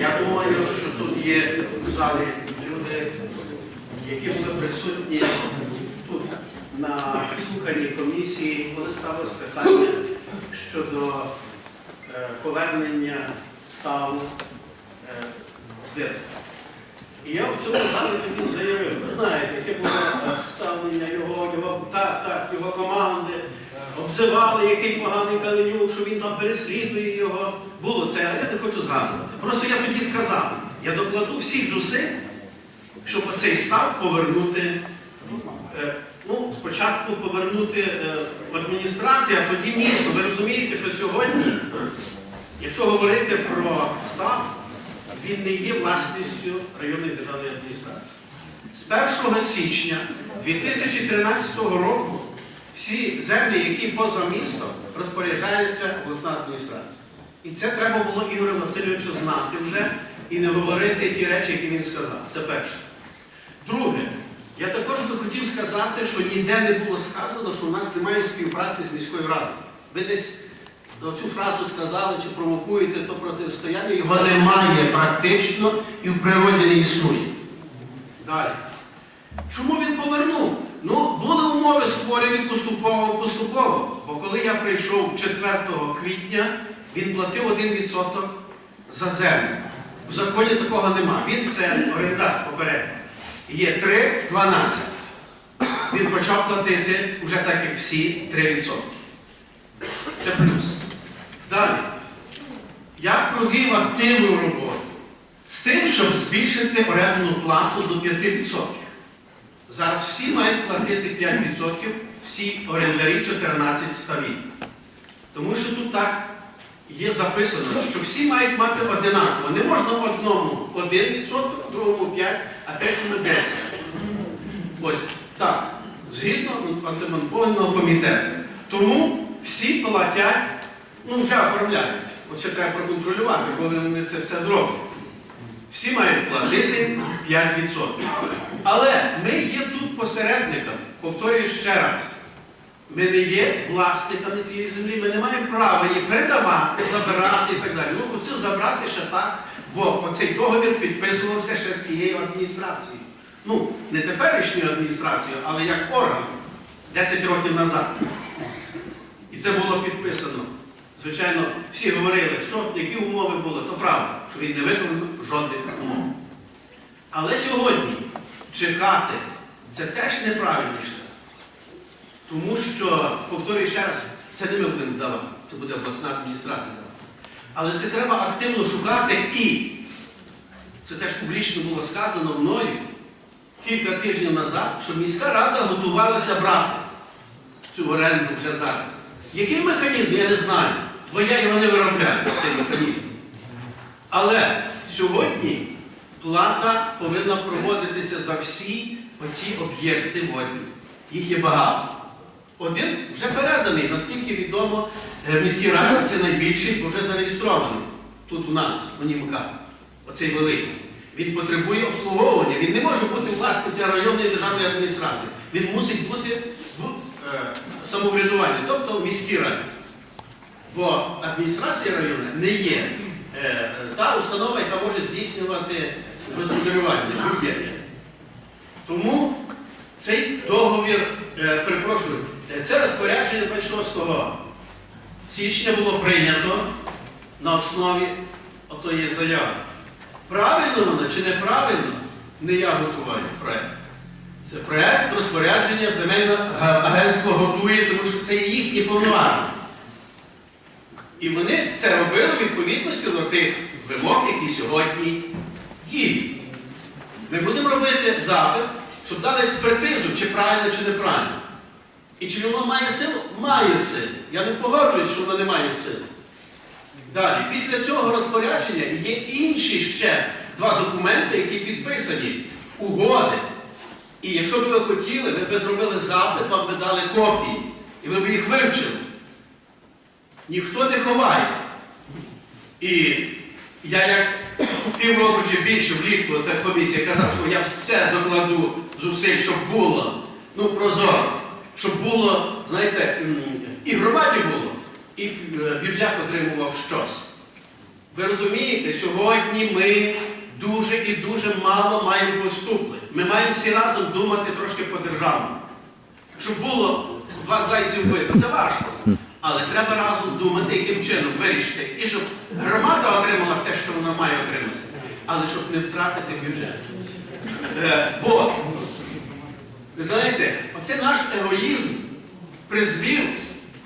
Я думаю, що тут є в залі люди, які були присутні тут на слуханні комісії, коли ставилось питання щодо е, повернення ставу е. І я в цьому залі тоді заявив, ви знаєте, яке було е, ставлення його, його, так, так, його команди, обзивали, який поганий Калинюк, що він там переслідує його. Було це, але я не хочу згадувати. Просто я тоді сказав, я докладу всіх зусиль, щоб оцей став повернути. е, Ну, спочатку повернути е, в адміністрацію, а тоді місто. Ви розумієте, що сьогодні, якщо говорити про став, він не є власністю районної державної адміністрації. З 1 січня 2013 року всі землі, які поза містом, розпоряджається обласна адміністрація. І це треба було Ігорю Васильовичу знати вже і не говорити ті речі, які він сказав. Це перше. Друге, я також би хотів сказати, що ніде не було сказано, що у нас немає співпраці з міською радою. Ви десь цю фразу сказали чи провокуєте то протистояння, його немає практично і в природі не існує. Далі. Чому він повернув? Ну, були умови створені поступово поступово. Бо коли я прийшов 4 квітня, він платив 1% за землю. В законі такого нема. Він це орендар попередньо. Є 3, 12. Він почав платити вже так, як всі 3%. Це плюс. Далі. Я провів активну роботу з тим, щоб збільшити орендну плату до 5%. Зараз всі мають платити 5%, всі орендарі 14 ставів. Тому що тут так є записано, що всі мають мати одинаково. Не можна одному 1%, другому 5%, а третьому 10%. Ось так. Згідно антимонопольного комітету. Тому всі платять, ну вже оформляють. От ще треба проконтролювати, коли вони це все зроблять. Всі мають платити 5%. Але ми є тут посередниками, повторюю ще раз. Ми не є власниками цієї землі, ми не маємо права її передавати, забирати і так далі. Ну, оцю забрати ще так, бо оцей договір підписувався ще цією адміністрацією. Ну, не теперішньою адміністрацією, але як орган 10 років назад. І це було підписано. Звичайно, всі говорили, що які умови були, то правда, що він не виконав жодних умов. Але сьогодні чекати це теж неправильний шлях. Тому що, повторюю ще раз, це не ми будемо давати, це буде обласна адміністрація давати. Але це треба активно шукати і це теж публічно було сказано мною кілька тижнів назад, що міська рада готувалася брати цю оренду вже зараз. Який механізм, я не знаю, бо я його не виробляю, цей механізм. Але сьогодні плата повинна проводитися за всі оці об'єкти водні. Їх є багато. Один вже переданий, наскільки відомо, е, міській раді це найбільший, бо вже зареєстрований тут у нас, у Німка, оцей великий. Він потребує обслуговування. Він не може бути власниця районної державної адміністрації. Він мусить бути в е, самоврядуванні, тобто в міській раді. Бо адміністрація району не є е, та установа, яка може здійснювати господарювання будь-яке. Тому цей договір, е, перепрошую, е, це розпорядження 26 січня було прийнято на основі отої заяви. Правильно воно чи неправильно, не я готуваю проєкт. Це проєкт розпорядження земельного агентство готує, тому що це їхні повноваження. І вони це робили в відповідності до тих вимог, які сьогодні діють. Ми будемо робити запит, щоб дали експертизу, чи правильно, чи неправильно. І чи воно має силу? Має силу. Я не погоджуюсь, що воно не має сили. Далі, після цього розпорядження є інші ще два документи, які підписані, угоди. І якщо б ви хотіли, ви б зробили запит, вам би дали копії, і ви б їх вивчили. Ніхто не ховає. І я як півроку чи більше влітку та комісія казав, що я все докладу зусиль, щоб було, ну, прозоро, щоб було, знаєте, і громаді було, і е, бюджет отримував щось. Ви розумієте, сьогодні ми дуже і дуже мало маємо поступлень. Ми маємо всі разом думати трошки по-державному. Щоб було два зайці вбито, це важко. Але треба разом думати, яким чином вирішити. І щоб громада отримала те, що вона має отримати, але щоб не втратити бюджет. Е, бо, ви знаєте, оце наш егоїзм призвів,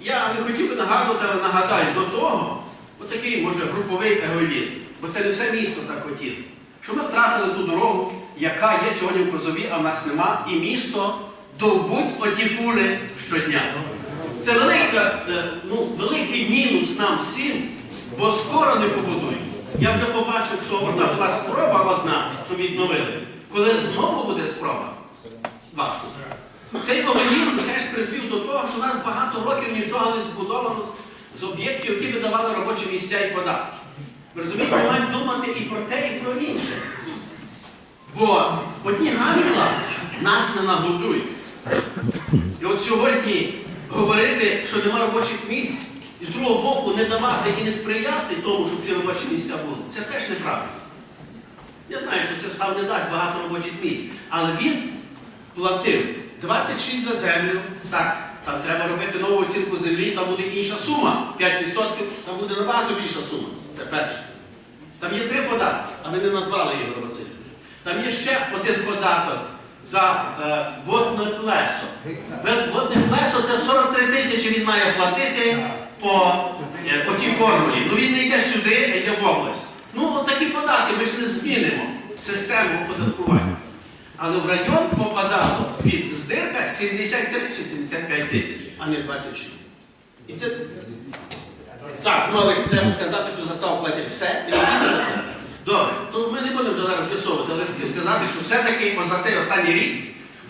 я не хотів би нагадувати, але нагадаю, до того, отакий, може, груповий егоїзм, бо це не все місто так хотіло. Що ми втратили ту дорогу, яка є сьогодні в Козові, а в нас нема, і місто довбуть оті фури щодня. Це велика, е, ну, великий мінус нам всім, бо скоро не побудують. Я вже побачив, що одна була спроба одна, що відновили. Коли знову буде спроба, важко. Цей комунізм теж призвів до того, що у нас багато років нічого не збудовано з об'єктів, які би давали робочі місця і податки. Ви розумієте, ми маємо думати і про те, і про інше. Бо одні гасла нас не нагодують. І от сьогодні говорити, що нема робочих місць, і з другого боку не давати і не сприяти тому, щоб ці робочі місця були, це теж неправильно. Я знаю, що це став не дасть багато робочих місць, але він платив 26 за землю. Так, там треба робити нову оцінку землі, там буде інша сума. 5% там буде набагато більша сума. Це перше. Там є три податки, а ми не назвали Ігор Васильович. Там є ще один податок за е, водне плесо. Водне плесо це 43 тисячі він має платити по, е, по тій формулі. Ну він не йде сюди, а йде в область. Ну, от такі податки ми ж не змінимо систему оподаткування. Але в район попадало від здирка 73 чи 75 тисяч, а не 26. І це так, ну але ж треба сказати, що заставу платять все. То ми не будемо вже зараз з'ясовувати, але хотів сказати, що все-таки за цей останній рік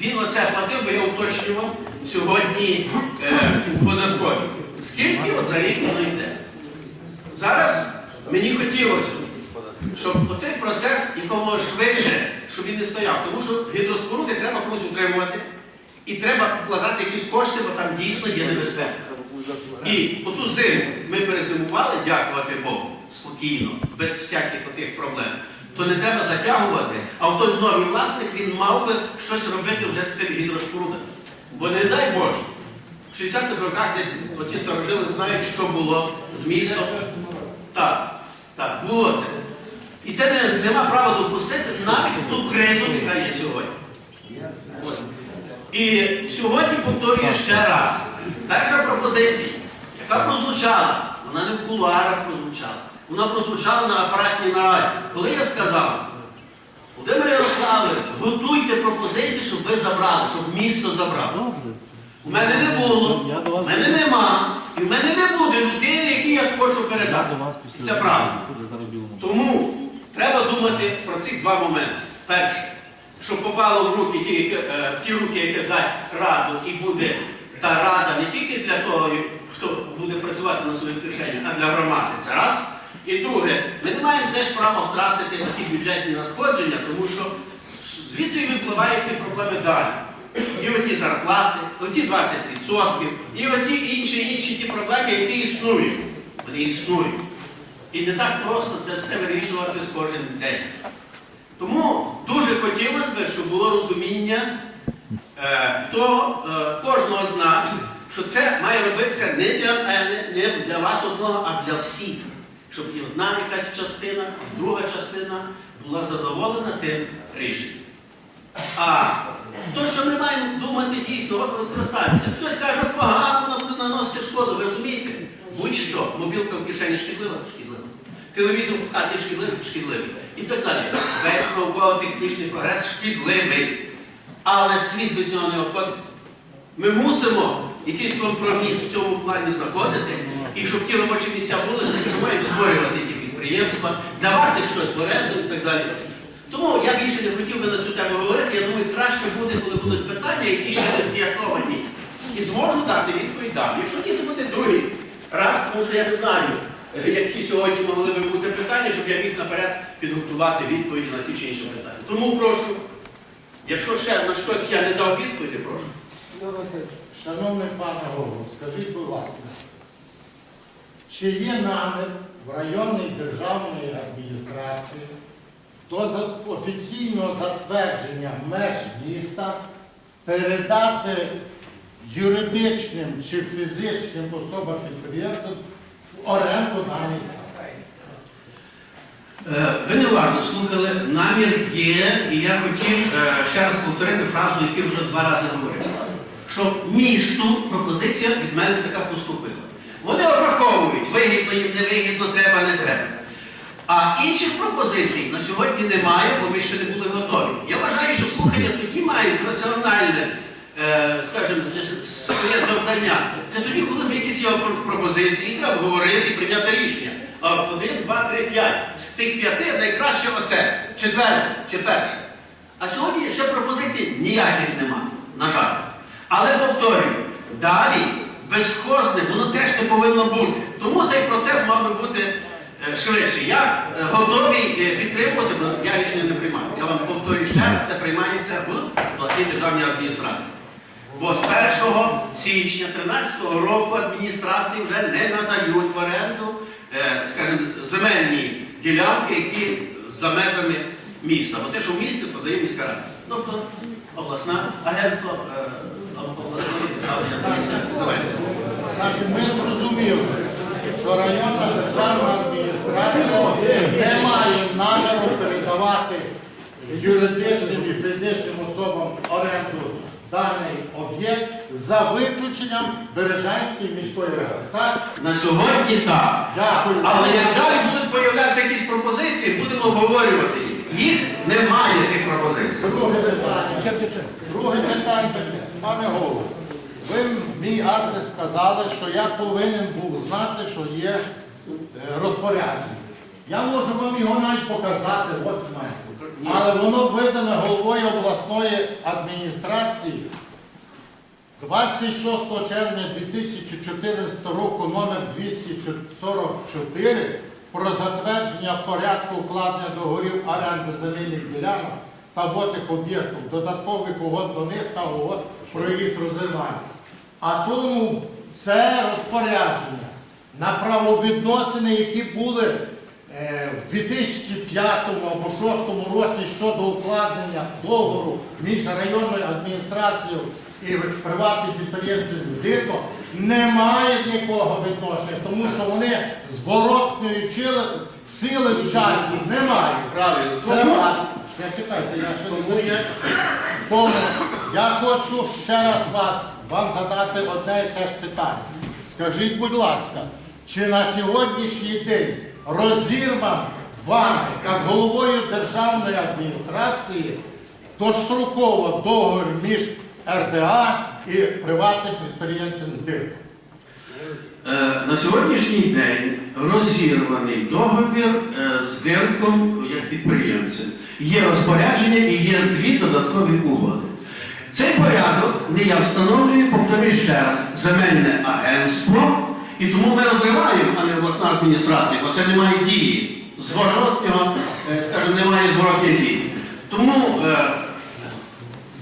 він оце платив, бо я уточнював сьогодні е, податкові. Скільки от за рік воно йде? Зараз мені хотілося, щоб оцей процес якомога швидше, щоб він не стояв. Тому що гідроспоруди треба комусь утримувати і треба вкладати якісь кошти, бо там дійсно є небезпека. І оту зиму ми перезимували, дякувати Богу, спокійно, без всяких отих проблем. То не треба затягувати, а от той новий власник він мав би щось робити вже з тим. Бо не дай Боже, в 60-х роках десь оті старожили знають, що було з містом. Так, так, було це. І це не, нема права допустити навіть в ту кризу, яка є сьогодні. І сьогодні повторюю ще раз. Перша пропозиція, яка прозвучала, вона не в кулуарах прозвучала, вона прозвучала на апаратній нараді. Коли я сказав, Володимир Ярославович, готуйте пропозиції, щоб ви забрали, щоб місто забрало. У мене не було, у мене нема, і в мене не буде людини, якій я хочу передати. Це правда. Тому треба думати про ці два моменти. Перше, щоб попало в руки ті, е, в ті руки, які дасть раду, і буде та рада не тільки для того, хто буде працювати на своїх кишенях, а для громади. Це раз. І друге, ми не маємо теж права втратити такі бюджетні надходження, тому що звідси випливають ті проблеми далі. І оті зарплати, оті 20%, і оті інші інші ті проблеми, які існують. Вони існують. І не так просто це все вирішувати з кожен день. Тому дуже хотілося б, щоб було розуміння е, того, е, кожного з нас, що це має робитися не для не для вас одного, а для всіх. Щоб і одна якась частина, і друга частина була задоволена тим рішенням. А то, що ми маємо думати дійсно, електростанція. Хтось каже, от погано вона буде наносити шкоду. Ви розумієте? Будь-що, мобілка в кишені шкідлива, шкідлива. Телевізор в хаті шкідливий, шкідливий. І так далі. Весь науково-технічний прогрес шкідливий. Але світ без нього не обходиться. Ми мусимо якийсь компроміс в цьому плані знаходити, і щоб ті робочі місця були, мають створювати ті підприємства, давати щось в оренду і так далі. Тому я більше не хотів би на цю тему говорити. Я думаю, краще буде, коли будуть питання, які ще не з'ясовані. І зможу дати відповідь дам. Якщо ні, то буде другий раз, тому що я не знаю, які сьогодні могли би бути питання, щоб я міг наперед підготувати відповіді на ті чи інші питання. Тому прошу, якщо ще на щось я не дав відповіді, прошу. Шановний пане голово, скажіть, будь ласка, чи є намір в районній державної адміністрації до офіційного затвердження меж міста передати юридичним чи фізичним особам підприємцям в оренду даний стан. Е, Ви неуважно слухали, намір є, і я хотів е, ще раз повторити фразу, яку вже два рази говорив. Що місту пропозиція від мене така поступила. Вони обраховують, вигідно їм, не вигідно, треба, не треба. А інших пропозицій на сьогодні немає, бо ми ще не були готові. Я вважаю, що слухання тоді мають раціональне, е, скажімо, завдання. Це тоді, коли вже якісь є пропозиції, і треба говорити і прийняти рішення. А один, два, три, п'ять. З тих п'яти найкраще оце, четверте чи перше. А сьогодні ще пропозицій ніяких нема, на жаль. Але повторюю, далі безхозне, воно теж не повинно бути. Тому цей процес мав би бути е, швидше. Я е, готовий е, підтримувати, бо я рішення не приймаю. Я вам повторюю ще раз, це приймається в обласній державній адміністрації. Бо з 1 січня 2013 року адміністрації вже не надають в оренду, скажімо, земельні ділянки, які за межами міста. Бо те, що в місті, то дає міська рада. Тобто обласна агентство е, обласної державної адміністрації земельних. Значить, ми зрозуміли, що районна державна адміністрація не має наміру передавати юридичним і фізичним особам оренду даний об'єкт за виключенням Бережанської міської ради. Так? На сьогодні так. Дякую. Але як далі будуть появлятися якісь пропозиції, будемо обговорювати їх. Їх немає тих пропозицій. Друге питання. Друге питання, пане голово. Ви мій адрес сказали, що я повинен був знати, що є е, розпорядження. Я можу вам його навіть показати, от в мене. Але воно видане головою обласної адміністрації 26 червня 2014 року номер 244 про затвердження порядку укладення договорів оренди земельних ділянок та водних об'єктів, додаткових угод до них та угод про їх розірвання. А тому це розпорядження на правовідносини, які були в 2005 або 2006 році щодо укладення договору між районною адміністрацією і приватним підприємцем з ДИКО, не мають нікого відношення, тому що вони зворотної сили в часі не мають. Правильно. Це раз. Я чекайте, я ще не Тому тому я хочу ще раз вас, вам задати одне і те ж питання. Скажіть, будь ласка, чи на сьогоднішній день розірван вами, як головою державної адміністрації, достроково договір між РДА і приватним підприємцем з ДИР? Е, На сьогоднішній день розірваний договір е, з Дирком як підприємцем. Є розпорядження і є дві додаткові угоди. Цей порядок не я встановлюю, повторюю ще раз, земельне агентство, і тому ми розриваємо, а не обласна адміністрація, бо це немає дії. Зворотнього, е, скажімо, немає зворотної дії. Тому е,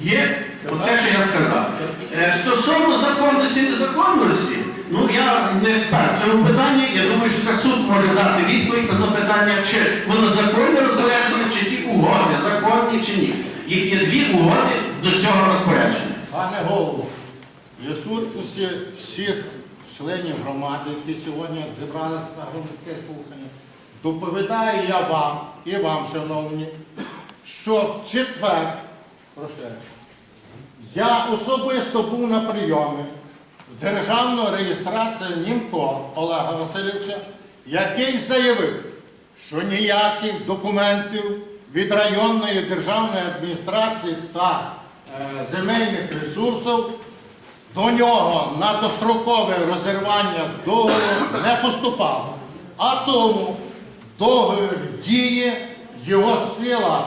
Є, оце що я сказав. Е, Стосовно законності і незаконності, ну я не експерт в цьому питанні. Я думаю, що це суд може дати відповідь на питання, чи воно законне розпорядження, чи ті угоди законні чи ні. Їх є дві угоди до цього розпорядження. Пане голову, в присутності всіх членів громади, які сьогодні зібралися на громадське слухання, доповідаю я вам і вам, шановні, що в четвер, прошу, я особисто був на прийомі в державну реєстрацію Німко Олега Васильовича, який заявив, що ніяких документів від районної державної адміністрації та е, земельних ресурсів до нього на дострокове розірвання договору не поступало. А тому договір діє, його сила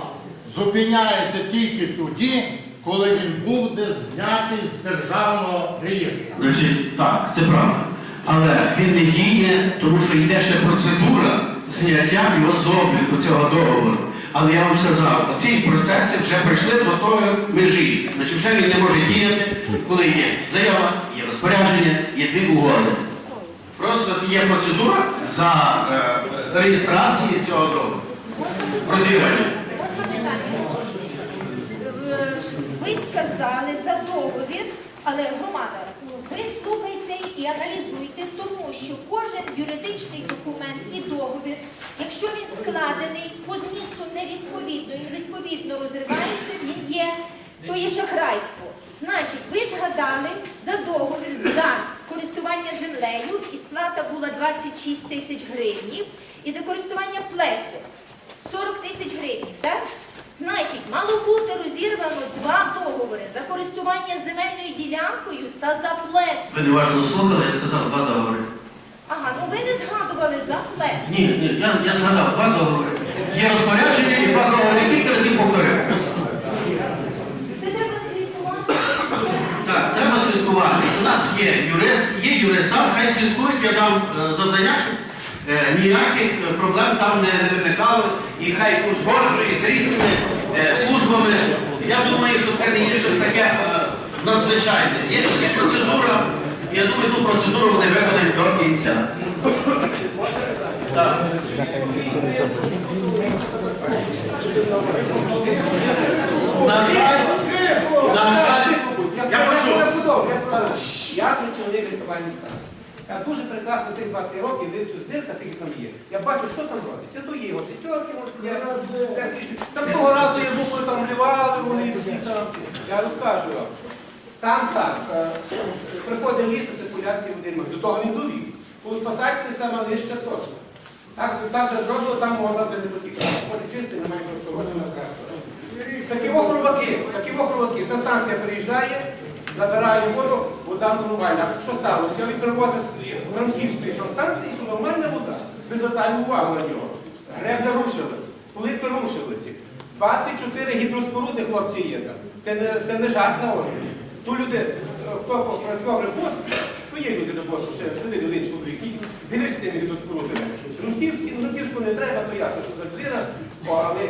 зупиняється тільки тоді, коли він буде знятий з державного реєстру. Значить, так, це правда. Але він не діє, тому що йде ще процедура зняття його з обліку цього договору. Але я вам сказав, ці процеси вже прийшли до тої межі. Значить, вже він не може діяти, коли є заява, є розпорядження, є дві угоди. Просто є процедура за е, реєстрації цього договору. Розірвання. Е, Ви сказали за договір, але громада, ну, ви аналізуйте, тому що кожен юридичний документ і договір, якщо він складений по змісту невідповідно і відповідно розривається, він є, то є шахрайство. Значить, ви згадали за договір за користування землею, і сплата була 26 тисяч гривнів, і за користування плесу 40 тисяч гривень, так? Значить, мало бути розірвано два договори за користування земельною ділянкою та за плесу. Ви неуважно слухали, я сказав два договори. Ага, ну ви не згадували за плесу. Ні, ні, я, я згадав два договори. Є розпорядження і два договори, я кілька разів повторив. Це треба слідкувати. Так, треба слідкувати. У нас є юрист, є юрист, там хай слідкують, я дам е, завдання, щоб ніяких е, проблем там не, виникало, і хай узгоджують з різними е, службами. Я думаю, що це не є щось таке е, надзвичайне. Є, процедура, я думаю, ту процедуру вони виконають до кінця. Так. На жаль, на жаль, я почув. Я працівник рятувальної станції. Я дуже прекрасно тих 20 років вивчу здирка, скільки там є. Я бачу, що там робиться. То є от сидять. Там того разу я був, коли там вливали, вони всі там. Я розкажу вам. Там так, е, приходить літо, циркуляції води, до того він довів. У спасательні саме нижче точно. Так, так же зроблено, там можна вже не потікати. Ходить чисто, немає просто на. Такі охроваки, такі охроваки. Ця станція приїжджає, забирає воду, вода нормальна. Що сталося? Він привозить з Франківської станції, що нормальна вода. Ми звертаємо увагу на нього. Гребля рушилася, плити рушилися. 24 гідроспоруди хлопці є там. Це не, це не жарт на озері. Ту люди, хто працював репост, то є люди репосту, ще сидить один чоловік, і дивився тими гідроспорудами. Жунківський, ну Жунківську не треба, то ясно, що за людина. Але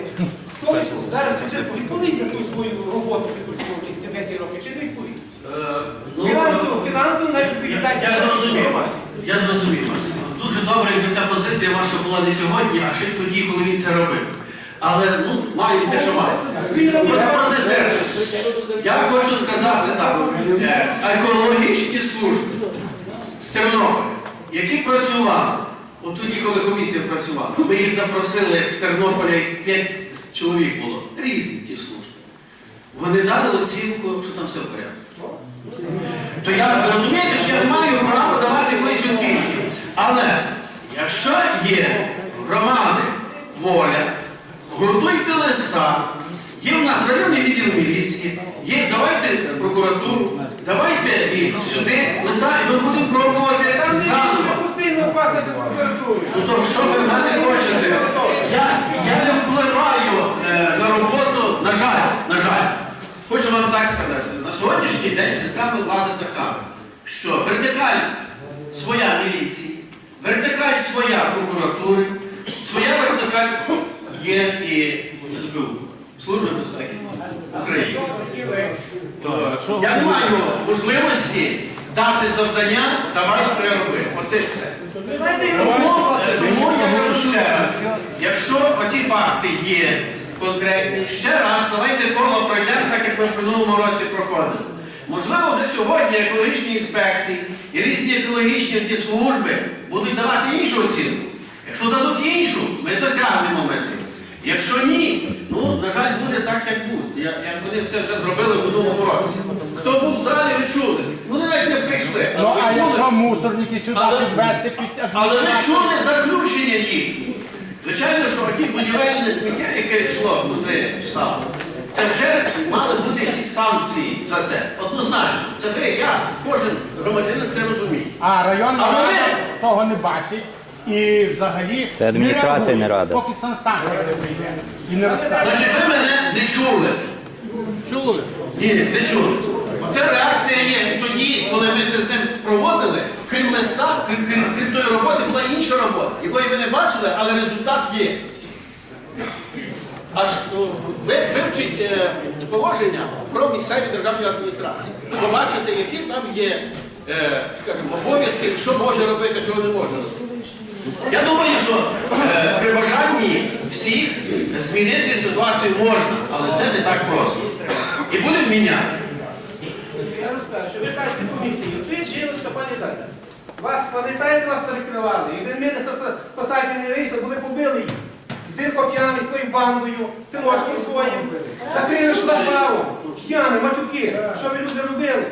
хто зараз сюди відповість за ту свою роботу підприємстві 10 років, чи не відповість? Е, ну, Фінансово, фінансово навіть Я, я зрозумів. Я зрозумів. Дуже добре, якби ця позиція ваша була не сьогодні, а ще й тоді, коли він це робив. Але ну, маю те, що маю. Я хочу сказати так. Е, Екологічні служби з Тернополя, які працювали, от тоді, коли комісія працювала, ми їх запросили з Тернополя, їх п'ять чоловік було, різні ті служби. Вони дали оцінку, що там все в порядку. То я розумієте, що я не маю права давати якоїсь оцінки. Але якщо є громади воля, готуйте листа, є в нас районний відділ міліції, є, давайте прокуратуру, давайте і сюди листа, і ми будемо пробувати заново. Ну то що ви в мене хочете? Я, я не впливаю е, на роботу, на жаль, на жаль. Хочу вам так сказати, сьогоднішній день система влади така, що вертикаль своя міліції, вертикаль своя прокуратури, своя вертикаль є і СБУ, Служба безпеки України. То я не маю можливості дати завдання, давай треба робити. Оце все. Тому, я кажу ще раз, якщо оці факти є конкретні, ще раз давайте коло пройдемо, так як ми в минулому році проходили. Можливо, вже сьогодні екологічні інспекції і різні екологічні ті служби будуть давати іншу оцінку. Якщо дадуть іншу, ми досягнемо мети. Якщо ні, ну, на жаль, буде так, як буде. Як вони це вже зробили в минулому році. Хто був в залі, ви чули. Вони навіть не прийшли. Ну а чули? якщо мусорники сюди Але- підвести під Але ви чули заключення їх. Звичайно, що ті будівельне сміття, яке йшло туди встало, це вже санкції за це. Однозначно. Це ви, я, кожен громадянин це розуміє. А районна А вони- рада того не бачить. І взагалі Це адміністрація не рада. Поки санкція не прийде і не розкаже. Значить, ви мене не чули. Чули? Ні, не чули. Оце реакція є тоді, коли ми це з ним проводили, крім листа, крім, крім, крім тої роботи, була інша робота, якої ви не бачили, але результат є. Аж ну, ви вивчіть е, положення про місцеві державні адміністрації. Побачите, які там є е, скажімо, обов'язки, що може робити, чого не може робити. Я думаю, що е, при бажанні всіх змінити ситуацію можна, але це не так просто. І будемо міняти. Я розкажу, що ви кажете комісію, це жіночка, пані Таня. Вас, пам'ятаєте, вас перекривали. І ви мене спасайте не вийшли, були побили їх. Здирко п'яний своєю бандою, синочком своїм. Закрили шлагбаумом. П'яні, матюки. Що ви люди робили?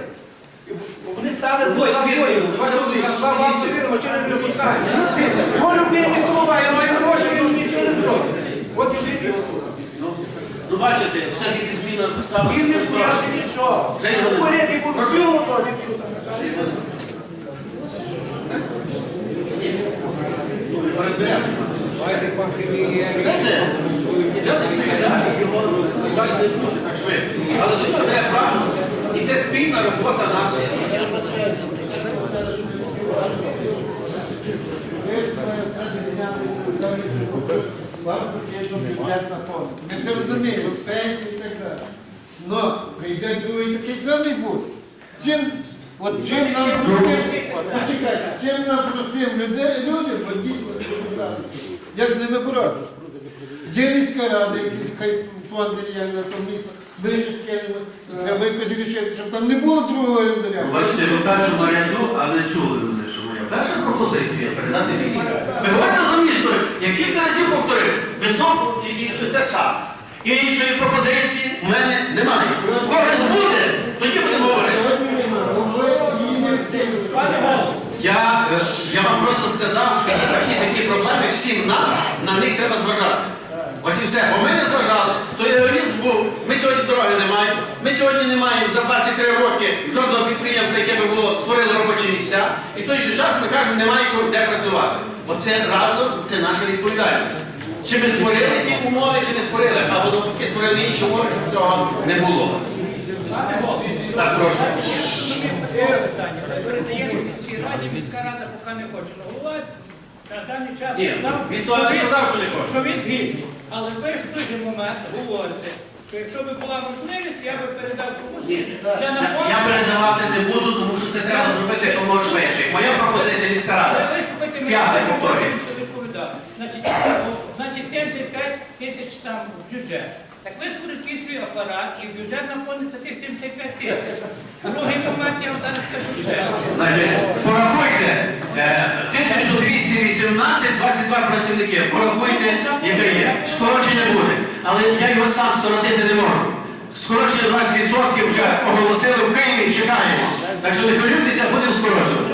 Вони стали двоє свідків. Два чоловіка. Шлагбаум закрили, машини не випускають. Його любимі слова, я маю гроші, він нічого не зробить. От любимі його слова. Ну бачите, все-таки зміна ставки. Він не вшнявся нічого. Женя Володимирівна. Курити будуть цілу то дівчута. Давайте жаль, не буде так швидко. Але до треба прагнути. І це спільна робота нас усіх. Ми це розуміємо, пенсії і так далі. Но прийде другий такий самий буде. Чим, от чим нам простим, почекайте, чим нам простим людей, людям, дійсно, як з ними боротися? Є міська рада, якісь хай фонди є на тому місто, кинемо, треба якось рішити, щоб там не було другого орендаря. Бачите, ви першому ряду, а не чули мене, що моя перша пропозиція передати місто. Ви говорите за місто, я кілька разів повторив, ви знову те саме. І іншої пропозиції в мене немає. Когось буде, тоді будемо говорити. Сьогодні немає, Я, я вам просто сказав, що такі такі проблеми всім нам, на них треба зважати. Ось і все. Бо ми не зважали, то реалізм був. Ми сьогодні дороги не маємо. Ми сьогодні не маємо за 23 роки жодного підприємства, яке би було створили робочі місця. І в той же час ми кажемо, немає де працювати. Оце разом це наша відповідальність. Чи ми створили ті умови, чи не створили, або навпаки створили інші умови, щоб цього не було. Так, прошу. Раді, міська рада поки не хоче головувати. На даний час Ні, сказав, він що то не сказав, що не хоче. Що він згідний. Але ви ж в той же момент говорите, що якщо б була можливість, я би передав комусь Ні, для я, наповнення. передавати не буду, тому що це треба зробити якомога швидше. Моя пропозиція міська рада. Але вислухайте мене, П'яте я повторюю. відповідати. Значить, значить 75 тисяч там бюджет. Так ви скоротіть свій апарат і в бюджет наповниться тих 75 тисяч. Другий момент я вам зараз скажу ще. Значить, порахуйте, е, 1218, 22 працівники, порахуйте, яке є. Скорочення буде. Але я його сам скоротити не можу. Скорочення 20% вже оголосили в Києві, чекаємо. Так що не хвилюйтеся, будемо скорочувати.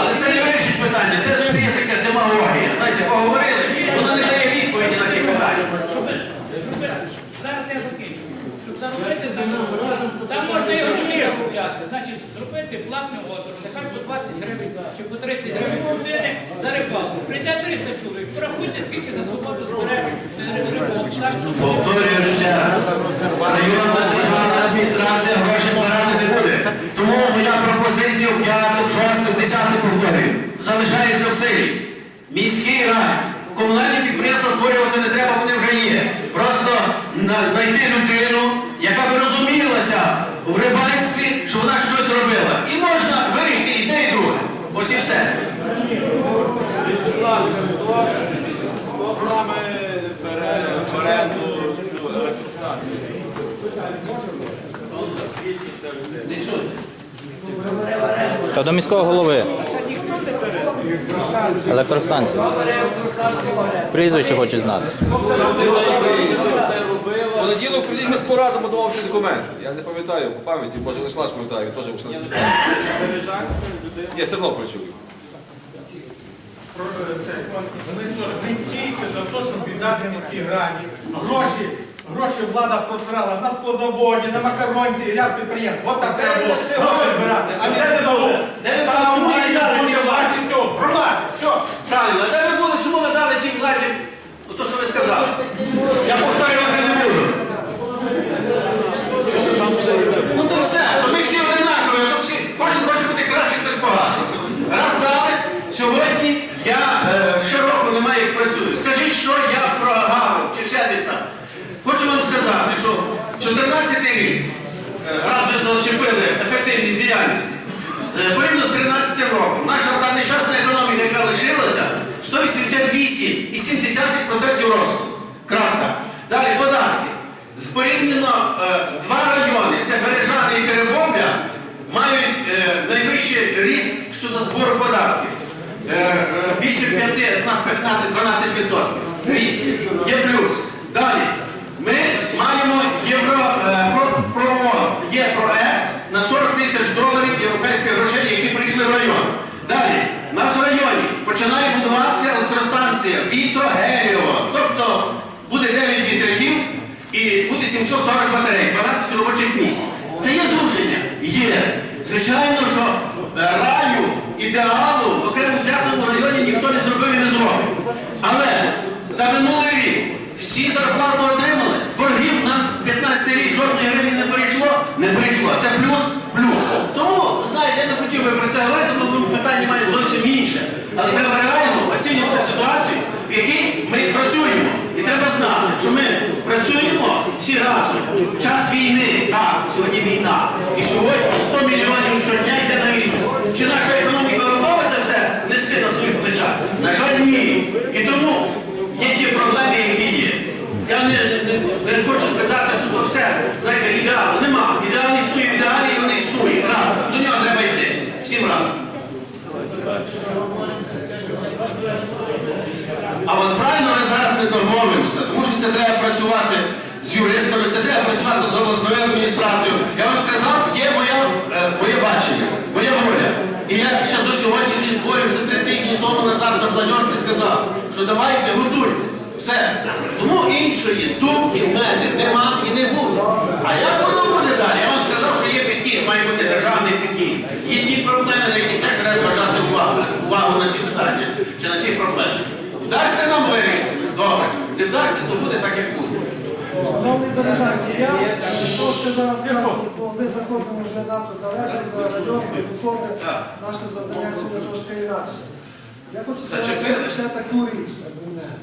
Але це не вирішить питання, це, це є така демагогія. Знаєте, поговорили, вона не дає відповіді на ті питання. Щоб зробити- Зараз я закінчу. Щоб заробити там, там можна і гроші купляти. Значить, зробити платне озеро, нехай по 20 гривень чи по 30 гривень години за рибалку. Прийде 300 чоловік. Порахуйте, скільки за суботу збере е, рибалку. Повторюю ще раз. Районна державна адміністрація гроші збирати не буде. Тому моя пропозиція в 5, 6, 10 повторюю. Залишається в силі. Міський рай. Комунальні підприємства створювати не треба, вони вже є. Просто знайти людину, яка би розумілася в рибальстві, що вона щось робила. І можна вирішити і те, і друге. Ось і все. Та до міського голови. Електростанція. Прізвище хочу знати. Приліг міську раду подавав всі документи. Я не пам'ятаю по пам'яті, може лише лаш пам'ятаю, він теж вийшов. Ні, з Тернополя чоловік. Ми не тільки за те, щоб віддати міській грані. Гроші, гроші влада просрала на склозаводі, на макаронці, ряд підприємств. От так треба було гроші збирати. А не не дало. Де ви Та чому має ви дали бути ті вартість цього. Громаді, що? Правильно, а де ви були, чому ви дали тій владі то, що ви сказали? Я повторювати не буду. Ну то все, то ми всі одинакові, то всі, кожен хоче бути краще, хтось погано. Раз дали, сьогодні я е, щороку немає як працюю. Скажіть, що я прогавив, чи ще десь там. Хочу вам сказати, що 14 рік е, раз вже зачепили ефективність діяльності. Е, Порівняно з 13 роком, наша та нещасна економіка, яка лишилася, 188,7% росту. Крапка. Далі податки. Порівняно е, два райони, це Бережани і Теребовля, мають е, найвищий ріст щодо збору податків. Е, більше 5, у нас 15-12% ріст. Є плюс. Далі. 540 батарей, 12 робочих місць. Це є зрушення? Є. Звичайно, що е, раю, ідеалу в окремо взятому районі ніхто не зробив і не зробив. Але за минулий рік всі зарплату отримали, боргів на 15 рік жодної гривні не перейшло, не прийшло. Це плюс, плюс. Тому, знаєте, я не хотів би про це говорити, тому питання має зовсім інше. Але треба реально оцінювати ситуацію, в якій ми працюємо. І треба знати, що ми працюємо всі разом час війни. Так, сьогодні війна. І сьогодні 100 мільйонів щодня йде на війну. Чи наша економіка готова це все нести на своїх плечах? На жаль, ні. І тому є ті проблеми, які є. Я не, не, не хочу сказати, що то все, знаєте, ідеалу. Нема. Ідеал існує в ідеалі, і вони існують. До нього треба йти. Всім разом. А от правильно ми зараз не домовимося, тому що це треба працювати з юристами, це треба працювати з обласною адміністрацією. Я вам сказав, є моя, е, моє бачення, моя воля. І я ще до сьогоднішніх зборів, ще три тижні тому назад на планерці сказав, що давайте готуйте. Все. Тому іншої думки в мене нема і не буде. А як воно буде далі? Я вам сказав, що є підхід, має бути державний підхід. Є ті проблеми, на які теж треба зважати увагу, увагу на ці питання чи на ці проблеми. Вдасться нам вирішити? Добре. Не вдасться, то буде так, як буде. Шановний бережанці, я трошки зараз скажу, бо ми заходимо вже надто далеко за район, виходить наше завдання сьогодні трошки інакше. Я хочу сказати ще таку річ.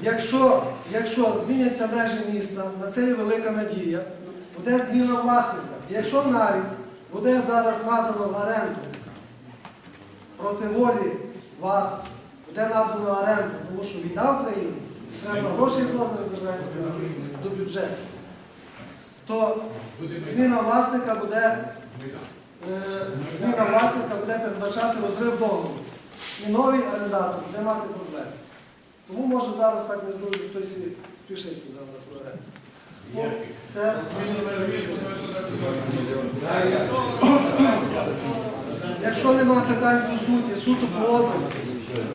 Якщо, якщо зміняться межі міста, на це є велика надія, буде зміна власника. Якщо навіть буде зараз надано в оренду проти волі вас, буде надано оренду, тому що війна в Україні, треба гроші з Державської до бюджету, то зміна власника буде, е, зміна власника буде передбачати розрив договору. І новий орендатор буде мати проблеми. Тому може зараз так не дуже хтось спішить туди на. Ну, Це Якщо немає питань по суті, по озеру,